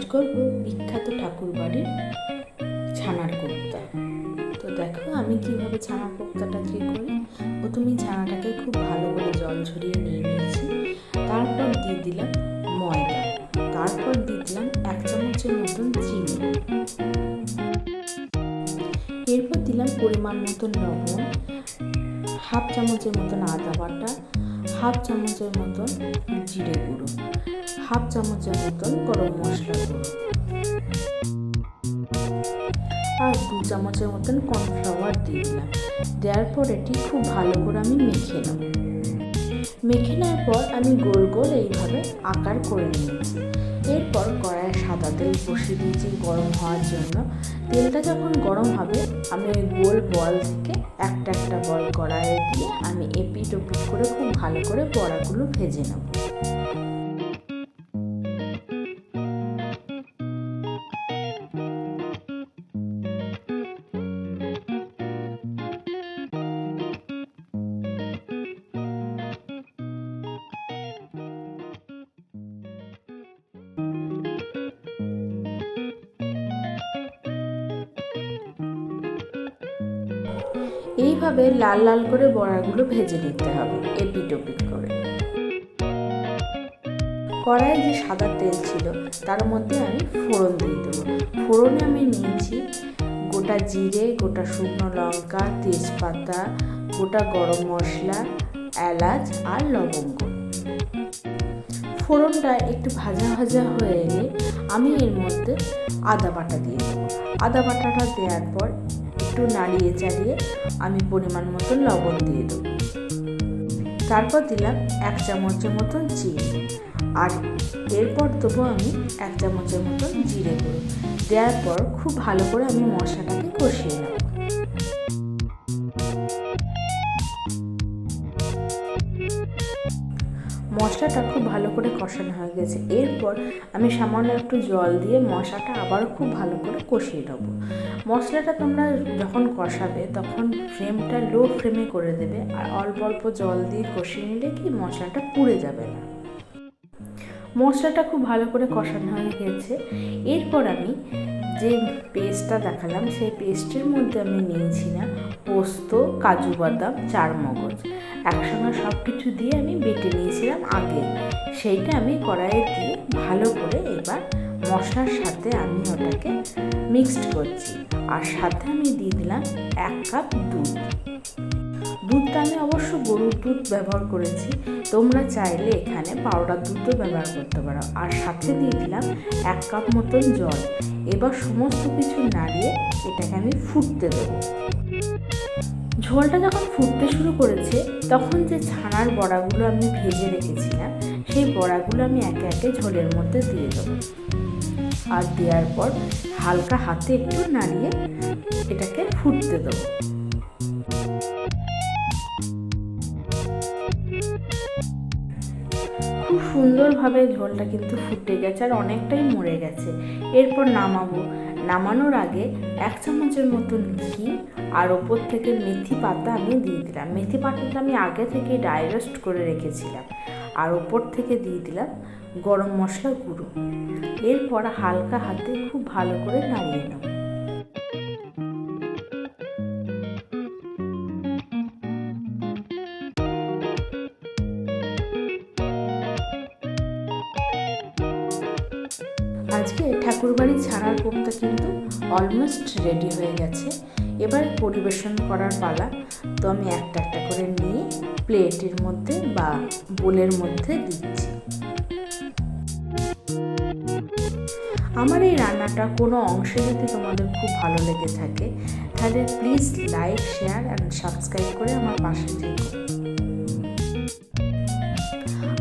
আজ করব বিখ্যাত ঠাকুর বাড়ির ছানার কোপ্তা তো দেখো, আমি কীভাবে ছানার কোপ্তাটা কি করি? প্রথমে ছানাটাকে খুব ভালো করে জল ঝরিয়ে নিয়ে নিয়েছি। তারপর দিয়ে দিলাম ময়দা। তারপর দিয়ে দিলাম এক চামচের মতন চিনি। এরপর দিলাম পরিমাণ মতন লবণ, হাফ চামচের মতন আদা বাটা, হাফ চামচের মতন জিরে গুঁড়ো। হাফ চামচের মতন গরম মশলা আর দু চামচের মতন কর্নফ্লাওয়ার দিয়ে দিলাম দেওয়ার পর এটি খুব ভালো করে আমি মেখে নেব। মেখে নেওয়ার পর আমি গোল গোল এইভাবে আকার করে নিয়েছি এরপর কড়াইয়ে সাদা তেল বসিয়ে দিয়েছি গরম হওয়ার জন্য। তেলটা যখন গরম হবে, আমি ওই গোল বল থেকে একটা একটা বল কড়াইয়ে দিয়ে আমি এপিট ওপিট করে খুব ভালো করে বড়াগুলো ভেজে নেব। এইভাবে লাল লাল করে বড়াগুলো ভেজে নিতে হবে, এপিট ওপিট করে। কড়াইয়ে যে সাদা তেল ছিল, তার মধ্যে আমি ফোড়ন দিয়ে দেবো। ফোড়নে আমি নিয়েছি গোটা জিরে, গোটা শুকনো লঙ্কা, তেজপাতা, গোটা গরম মশলা, এলাচ আর লবঙ্গ। ফোড়নটা একটু ভাজা ভাজা হয়ে এলে আমি এর মধ্যে আদা বাটা দিয়ে দেবো। আদা বাটাটা দেওয়ার পর একটু নাড়িয়ে চাড়িয়ে আমি পরিমাণ মতো লবণ দিয়ে দেব। তারপর দিলাম এক চামচের মতন চিনি। আর এরপর দেবো আমি এক চামচের মতন জিরে গুঁড়ো। দেওয়ার পর খুব ভালো করে আমি মশলাটাকে কষিয়ে নেব। মশলাটা খুব ভালো করে কষানো হয়ে গেছে। এরপর আমি সামান্য একটু জল দিয়ে মশলাটা আবার খুব ভালো করে কষিয়ে নেব। মশলাটা তোমরা যখন কষাবে তখন ফ্রেমটা লো ফ্রেমে করে দেবে আর অল্প অল্প জল দিয়ে কষিয়ে নিলে কি মশলাটা পুড়ে যাবে না। মশলাটা খুব ভালো করে কষানো হয়ে গেছে। এরপর আমি যে পেস্টটা দেখালাম, সেই পেস্টের মধ্যে আমি নিয়েছি না, পোস্ত, কাজু বাদাম, চারমগজ। একসঙ্গে সব কিছু দিয়ে আমি বেটে নিয়েছিলাম আগে। সেইটা আমি কড়াইয়ে দিয়ে ভালো করে এবার মশলার সাথে আমি ওটাকে মিক্সড করছি। আর সাথে আমি দিয়ে দিলাম এক কাপ দুধ। দুধটা আমি অবশ্য গরুর দুধ ব্যবহার করেছি। তোমরা চাইলে এখানে পাউডার দুধও ব্যবহার করতে পারো। আর সাথে দিয়ে দিলাম এক কাপ মতন জল। এবার সমস্ত কিছু নাড়িয়ে এটাকে আমি ফুটতে দেবো। ঝোলটা যখন ফুটতে শুরু করেছে, তখন যে ছানার বড়াগুলো আমি ভেজে রেখেছিলাম, সেই বড়াগুলো আমি একে একে ঝোলের মধ্যে দিয়ে দেবো। আর দেওয়ার পর হালকা হাতে একটু নাড়িয়ে এটাকে ফুটতে দেবো। খুব সুন্দরভাবে ঝোলটা কিন্তু ফুটে গেছে আর অনেকটাই মরে গেছে। এরপর নামাবো। নামানোর আগে এক চামচের মতন ঘি আর ওপর থেকে মেথি পাতা আমি দিয়ে দিলাম। মেথি পাতাটা আমি আগে থেকে ডাইরেস্ট করে রেখেছিলাম। আর ওপর থেকে দিয়ে দিলাম গরম মশলা গুঁড়ো। এরপর হালকা হাতে খুব ভালো করে নাড়িয়ে নেব। আজকে ঠাকুরবাড়ি ছাড়ার কোপ্তা কিন্তু অলমোস্ট রেডি হয়ে গেছে। এবার পরিবেশন করার পালা। তো আমি একটা একটা করে নিয়ে প্লেটের মধ্যে বা বোলের মধ্যে দিচ্ছি। আমার এই রান্নাটা কোনো অংশে যদি তোমাদের খুব ভালো লেগে থাকে, তাহলে please like share and subscribe করে আমার পাশে থেকো।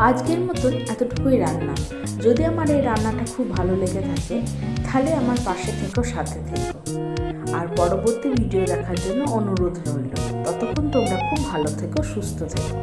আজকের মতন এতটুকুই রান্না। যদি আমার এই রান্নাটা খুব ভালো লেগে থাকে, তাহলে আমার পাশে থেকেও সাথে থেকো। আর পরবর্তী ভিডিও দেখার জন্য অনুরোধ রইল। ততক্ষণ তোমরা খুব ভালো থেকো, সুস্থ থেকো।